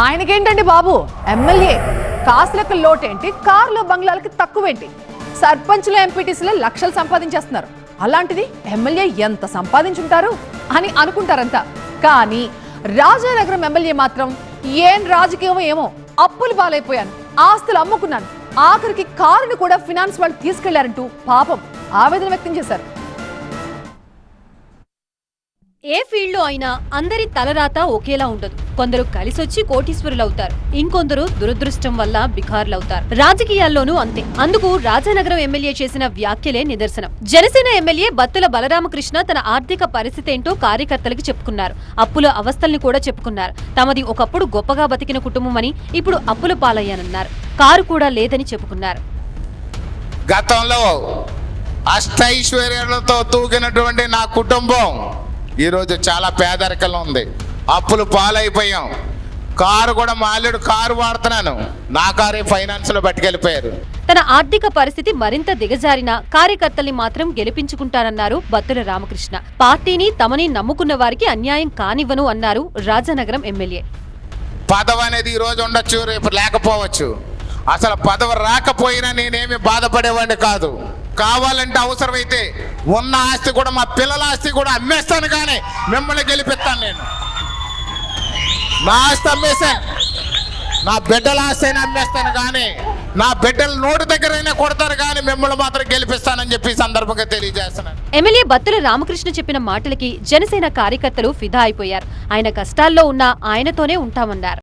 ఆయనకేంటండి బాబు? MLA కాసులకు లోటేంటి? కార్లో బంగ్లాలకి తక్కువేంటి? సర్పంచ్లు ఎంపీటీసీలో లక్షలు సంపాదించేస్తున్నారు. అలాంటిది ఎమ్మెల్యే ఎంత సంపాదించుంటారు అని అనుకుంటారంతా కానీ రాజానగరం ఎమ్మెల్యే మాత్రం ఏం రాజకీయం ఏమో అప్పులు పాలైపోయాను. ఆస్తులు అమ్ముకున్నాను. ఆఖరికి కారును కూడా ఫినాన్స్ వాళ్ళు తీసుకెళ్ళారంటూ పాపం ఆవేదన వ్యక్తం చేశారు. ఏ ఫీల్డ్లో అయినా అందరి తలరాత ఒకేలా ఉండదు. కొందరు కలిసొచ్చి కోటీశ్వరులవుతారు. ఇంకొందరు దురదృష్టం వల్ల బిఖార్లవుతారు రాజకీయాల్లోనూ అంతే. అందుకు రాజానగరం ఎమ్మెల్యే చేసిన వ్యాఖ్యలే నిదర్శనం. జనసేన ఎమ్మెల్యే బత్తుల బలరామకృష్ణ తన ఆర్థిక పరిస్థితి ఏంటో కార్యకర్తలకు చెప్పుకున్నారు. అప్పుల అవస్థల్ని కూడా చెప్పుకున్నారు. తమది ఒకప్పుడు గొప్పగా బతికిన కుటుంబమని ఇప్పుడు అప్పుల పాలయ్యానన్నారు. కారు కూడా లేదని చెప్పుకున్నారు. గతంలో అష్టైశ్వర్యాలతో తూగినటువంటి నా కుటుంబం ఈరోజు చాలా పేదరికంలో ఉంది. అప్పులు పాలైపోయాం. కారు కూడా మాల్యుడు కారు వాడుతున్నాను. నా కారే ఫైనాన్స్లో పట్టుకెళ్ళిపోయారు. తన ఆర్థిక పరిస్థితి మరింత దిగజారిన కార్యకర్తల్ని మాత్రం గెలిపించుకుంటారన్నారు బత్తుల రామకృష్ణ. పార్టీని తమని నమ్ముకున్న వారికి అన్యాయం కానివ్వను అన్నారు రాజానగరం ఎమ్మెల్యే. పదవి అనేది ఈ రోజు ఉండొచ్చు రేపు లేకపోవచ్చు. అసలు పదవి రాకపోయినా నేనేమి బాధపడేవాడిని కాదు. కావాలంటే అవసరమైతే ఉన్న ఆస్తి కూడా మా పిల్లల ఆస్తి కూడా అమ్మేస్తాను కానీ మిమ్మల్ని గెలిపిస్తాను నేను. నా ఆస్తి అమ్మేశాను. నా బిడ్డల ఆస్తి అయినా అమ్మేస్తాను కానీ నా బిడ్డల నోటి దగ్గరైనా కొడతారు కానీ మిమ్మల్ని మాత్రం గెలిపిస్తానని చెప్పి సందర్భంగా తెలియజేస్తున్నాను. ఎమ్మెల్యే బత్తుల రామకృష్ణ చెప్పిన మాటలకి జనసేన కార్యకర్తలు ఫిదా అయిపోయారు. ఆయన కష్టాల్లో ఉన్న ఆయనతోనే ఉంటామన్నారు.